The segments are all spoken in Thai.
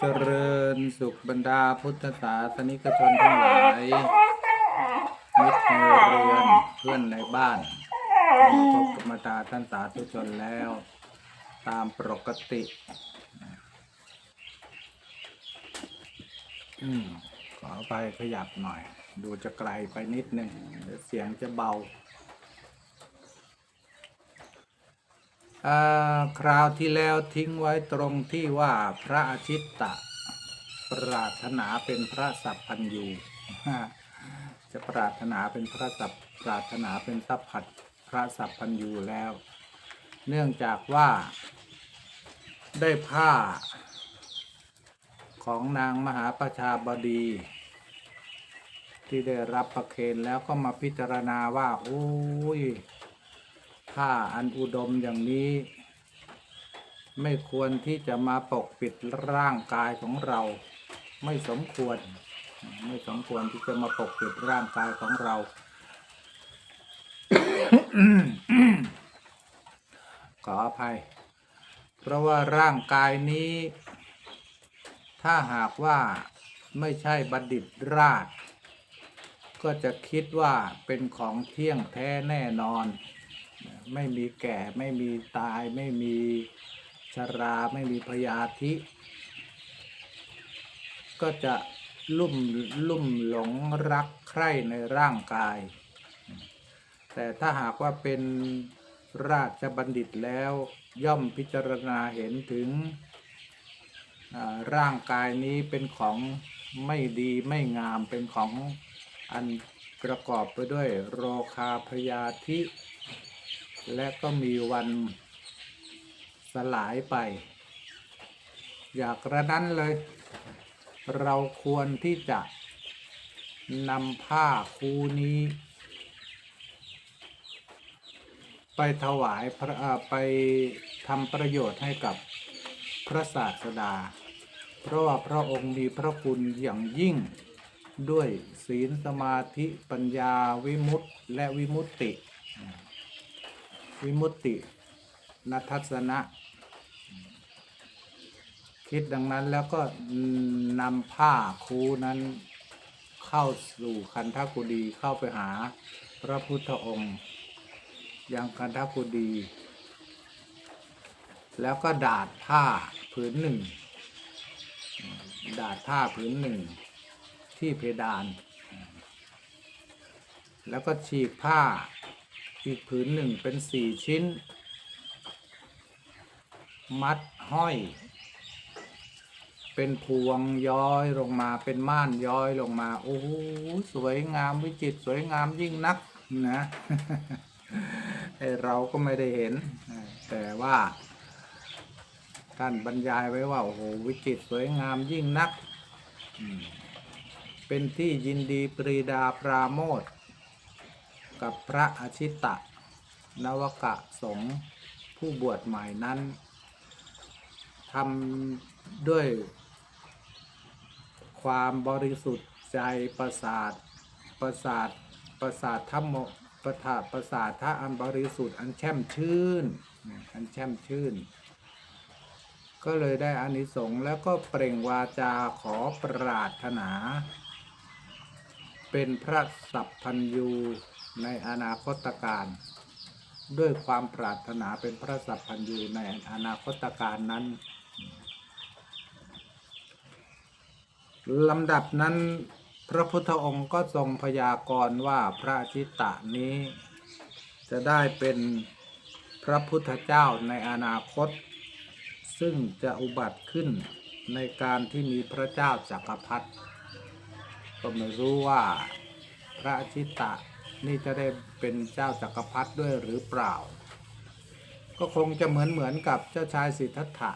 เจริญสุขบรรดาพุทธศาสนิกชนทั้งหลายมิตรในเรือนเพื่อนในบ้านมาพบกับมาตาท่านสาธุชนแล้ว ตามปกติอืมขอไปขยับหน่อย ดูจะไกลไปนิดนึงเสียงจะเบา อ่า คราวที่แล้วทิ้งไว้ตรงที่ว่าพระอาชิตตะ ปรารถนาเป็นพระสัพพันยูจะปรารถนาเป็นพระสัพปรารถนาเป็นสัพพัดพระสัพพันยูแล้ว เนื่องจากว่าได้ผ้า ของนางมหาประชาบดี ที่ได้รับประเคนแล้วก็มาพิจารณาว่า โอ้ย ผ้าอันอุดมอย่างนี้ ไม่ควรที่จะมาปกปิดร่างกายของเรา ไม่สมควร ไม่สมควรที่จะมาปกปิดร่างกายของเรา ขออภัย เพราะว่าร่างกายนี้ ถ้าหากว่าไม่ใช่บัณฑิตราช ก็จะคิดว่าเป็นของเที่ยงแท้แน่นอน ไม่มีแก่ไม่มีตายไม่มีชราไม่มีพยาธิ ก็จะลุ่มลุ่มหลงรักใคร่ในร่างกาย แต่ถ้าหากว่าเป็นราชบัณฑิตแล้วย่อมพิจารณาเห็นถึงร่างกายนี้เป็นของไม่ดีไม่งามเป็นของอันประกอบไปด้วยโรคาพยาธิ และก็มีวันสลายไป อยากระนั้นเลย เราควรที่จะนำผ้าคูนี้ ไปถวายพระไปทำประโยชน์ให้กับพระศาสดา เพราะว่าพระองค์มีพระคุณอย่างยิ่งด้วยศีลสมาธิปัญญาวิมุตติและวิมุตติ วิมุตตินัทัศนะ คิดดังนั้นแล้วก็นำผ้าคูนั้นเข้าสู่คันธกุดีเข้าไปหาพระพุทธองค์ยังคันธกุดี แล้วก็ดาดผ้าผืนหนึ่ง ดาดผ้าผืนหนึ่ง ที่เพดาน แล้วก็ฉีกผ้า อีกผืนหนึ่งเป็นสี่ชิ้น มัดห้อย เป็นพวงย้อยลงมาเป็นม่านย้อยลงมา โอ้โหสวยงามวิจิตรสวยงามยิ่งนักนะไอเราก็ไม่ได้เห็น แต่ว่า ท่านบรรยายไว้ว่า โอ้โห วิจิตรสวยงามยิ่งนัก เป็นที่ยินดีปรีดาปราโมท กับพระอาชิตะ นวกะสงฆ์ผู้บวชใหม่นั้นทำด้วยความบริสุทธิ์ใจประสาทประสาทประสาทธรรมประทาประสาทท่าอันบริสุทธิ์อันแช่มชื่นอันแช่มชื่น ก็เลยได้อานิสงส์แล้วก็เปล่งวาจาขอปรารถนา เป็นพระสัพพันยู ในอนาคตการ ด้วยความปรารถนาเป็นพระสัพพันยูในอนาคตการนั้นลำดับนั้นพระพุทธองค์ก็ทรงพยากรณ์ว่าพระอาชิตะนี้ จะได้เป็นพระพุทธเจ้าในอนาคต ซึ่งจะอุบัติขึ้นในการที่มีพระเจ้าจักรพรรดิก็ไม่รู้ว่าพระอาชิตะ นี่จะได้เป็นเจ้าจักรพรรดิด้วยหรือเปล่า ก็คงจะเหมือนเหมือนกับเจ้าชายสิทธัตถะ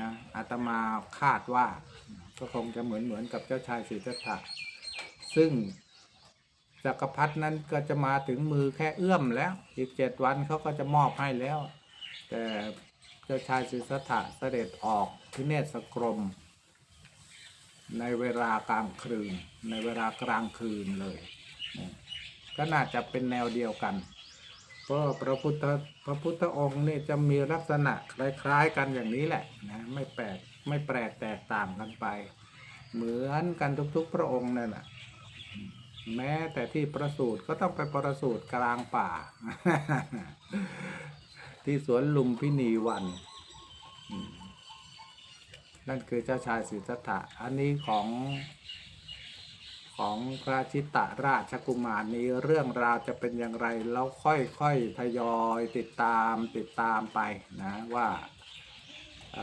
นะอาตมาคาดว่า ก็คงจะเหมือนเหมือนกับเจ้าชายสิทธัตถะซึ่งจักรพรรดินั้นก็จะมาถึงมือแค่เอื้อมแล้ว อีกเจ็ดวันเขาก็จะมอบให้แล้ว แต่เจ้าชายสิทธัตถะเสด็จออกพิเนศกรม ในเวลากลางคืน ในเวลากลางคืนเลย ก็น่าจะเป็นแนวเดียวกันเพราะพระพุทธพระพุทธองค์นี่จะมีลักษณะคล้ายๆกันอย่างนี้แหละนะไม่แปลกไม่แปลกแตกต่างกันไป เหมือนกันทุกๆพระองค์นั่นแหละแม้แต่ที่ประสูติก็ต้องไปประสูติกลางป่า ที่สวนลุมพินีวัน นั่นคือเจ้าชายสิทธัตถะอันนี้ของ ของพระชิตะราชกุมารนี้เรื่องราวจะเป็นอย่างไร แล้วค่อยๆทยอยติดตามติดตามไปนะว่าเ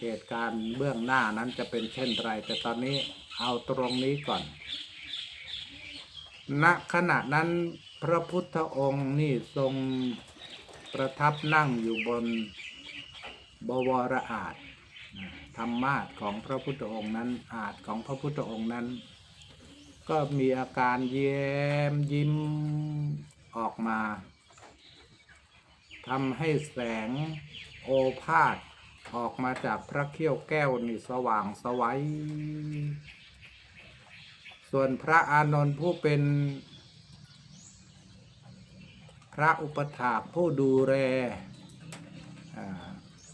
เหตุการณ์เบื้องหน้านั้นจะเป็นเช่นไร แต่ตอนนี้เอาตรงนี้ก่อน ณขณะนั้นพระพุทธองค์นี่ทรงประทับนั่งอยู่บนบวรอาจนธรรมาสของพระพุทธองค์นั้นอาจของพระพุทธองค์นั้น ก็มีอาการเย้มยิ้มออกมาทำให้แสงโอภาษออกมาจากพระเขี้ยวแก้วนี่สว่างสวัย ส่วนพระอานนท์ผู้เป็น พระอุปถากผู้ดูแล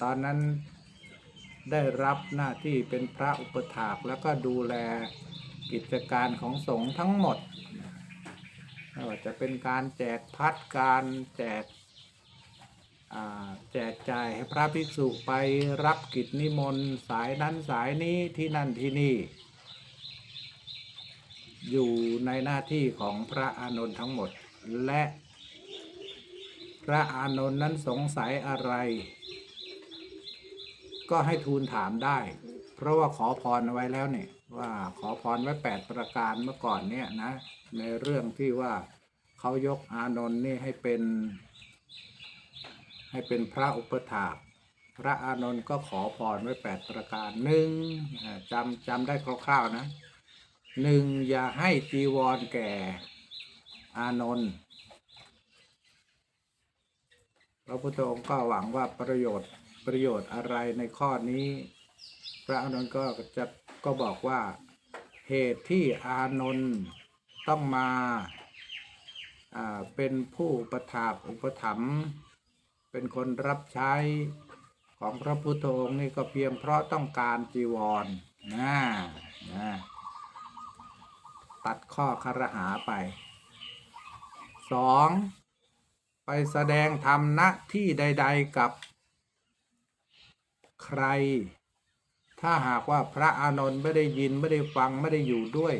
ตอนนั้นได้รับหน้าที่เป็นพระอุปถากแล้วก็ดูแล กิจการของสงฆ์ทั้งหมดไม่ว่าจะเป็นการแจกพัดการแจกแจกจ่ายให้พระภิกษุไปรับกิจนิมนต์สายนั้นสายนี้ที่นั่นที่นี่ อยู่ในหน้าที่ของพระอานนท์ทั้งหมด และพระอานนท์นั้นสงสัยอะไร ก็ให้ทูลถามได้ เพราะว่าขอพรไว้แล้วเนี่ย ว่าขอพรไว้แปดประการเมื่อก่อนเนี่ยนะ ในเรื่องที่ว่าเขายกอานนท์นี่ให้เป็น ให้เป็นพระอุปถากพระอานนท์ก็ขอพรไว้แปดประการหนึ่งจำจำได้คร่าวๆนะหนึ่งอย่าให้จีวรแก่อานนท์พระพุทธองค์ก็หวังว่าประโยชน์ประโยชน์อะไรในข้อนี้ พระอานนท์ก็จะ ก็บอกว่าเหตุที่อานนท์ต้องมาเป็นผู้ประถากอุปถัมภ์เป็นคนรับใช้ของพระพุทธองค์นี่ก็เพียงเพราะต้องการจีวรนะนะตัดข้อคารหาไปสองไปแสดงธรรมณที่ใด ๆกับใคร ถ้าหากว่าพระอานนท์ไม่ได้ยินไม่ได้ฟังไม่ได้อยู่ด้วย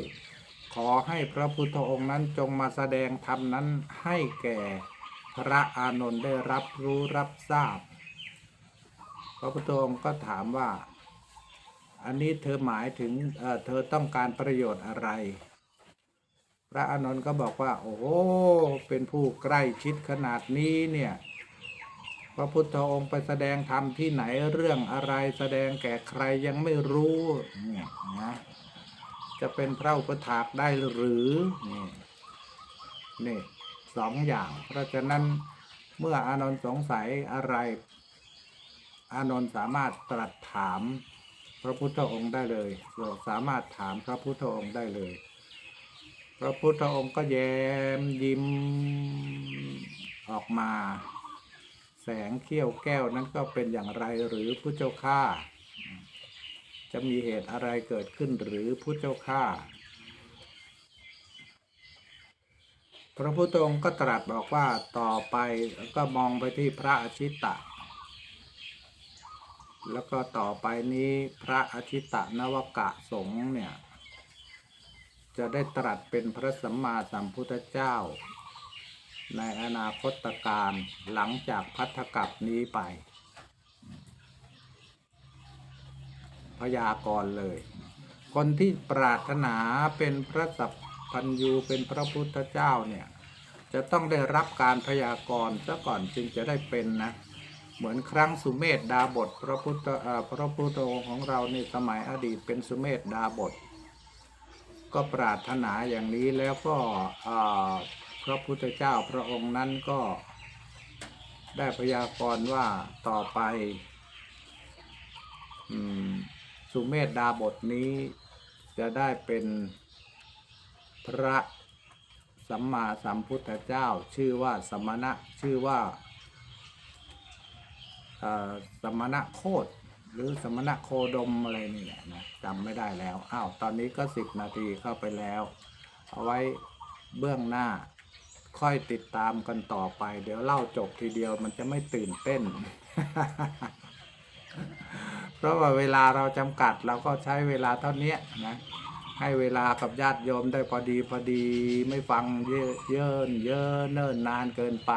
ขอให้พระพุทธองค์นั้นจงมาแสดงธรรมนั้นให้แก่พระอานนท์ได้รับรู้รับทราบ พระพุทธองค์ก็ถามว่า อันนี้เธอหมายถึงเเธอต้องการประโยชน์อะไร พระอานนท์ก็บอกว่า โอ้เป็นผู้ใกล้ชิดขนาดนี้เนี่ย ระพุทธองค์ไปแสดงธรรมที่ไหนเรื่องอะไรแสดงแก่ใครยังไม่รู้เนี่ยนะจะเป็นพระอุปถากได้หรือนี่นี่สองอย่าง เพราะฉะนั้นเมื่ออานนท์สงสัยอะไร อานนท์สามารถตรัสถามพระพุทธองค์ได้เลยสามารถถามพระพุทธองค์ได้เลย พระพุทธองค์ก็แย้มยิ้มออกมา แสงเขี้ยวแก้วนั้นก็เป็นอย่างไรหรือผู้เจ้าข้าจะมีเหตุอะไรเกิดขึ้นหรือผู้เจ้าข้าพระพุทธองค์ก็ตรัสบอกว่าต่อไปก็มองไปที่พระอาชิตะ แล้วก็ต่อไปนี้พระอาชิตะนวกะสงเนี่ย จะได้ตรัสเป็นพระสัมมาสัมพุทธเจ้า ในอนาคตการหลังจากพัทธกับนี้ไป พยากรณ์เลย คนที่ปรารถนาเป็นพระสัพพัญยูเป็นพระพุทธเจ้าเนี่ย จะต้องได้รับการพยากรณ์ซะก่อนจึงจะได้เป็นนะเหมือนครั้งสุเมธดาบทพระพุทธเอ่อพระพุทธองค์ของเราในสมัยอดีตเป็นสุเมธดาบท ก็ปรารถนาอย่างนี้แล้วก็ พระพุทธเจ้าพระองค์นั้นก็ได้พยากรณ์ว่าต่อไปอสุเมธดาบทนี้จะได้เป็นพระสัมมาสัมพุทธเจ้า ชื่อว่าสมณะชื่อว่าสมณะโคดหรือสมณะโคดมอะไรนี่แหละนะจำไม่ได้แล้ว อ้าว ตอนนี้ก็สิบนาทีเข้าไปแล้ว เอาไว้เบื้องหน้า ค่อยติดตามกันต่อไป เดี๋ยวเล่าจบทีเดียวมันจะไม่ตื่นเต้น เพราะว่าเวลาเราจำกัดเราก็ใช้เวลาเท่านี้นะให้เวลากับญาติโยมได้พอดีพอดีไม่ฟังเยอะเยินเยอะเนิ่นนานเกินไป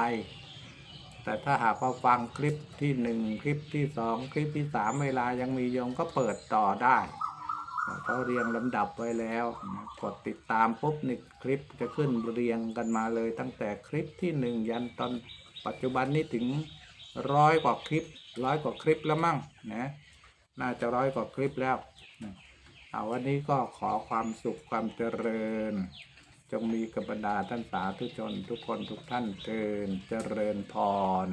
แต่ถ้าหากว่าฟังคลิปที่หนึ่งคลิปที่สองคลิปที่สามเวลายังมีโยมก็เปิดต่อได้ เขาเรียงลำดับไว้แล้วนะกดติดตามปุ๊บนี่คลิปจะขึ้นเรียงกันมาเลย ตั้งแต่คลิปที่หนึ่งยันตอนปัจจุบันนี้ถึงร้อยกว่าคลิปร้อยกว่าคลิปแล้วมั่งนะน่าจะร้อยกว่าคลิปแล้วเอาวันนี้ก็ขอความสุขความเจริญ จงมีกับบรรดาท่านสาธุชนทุกคนทุกท่านเทินเจริญพร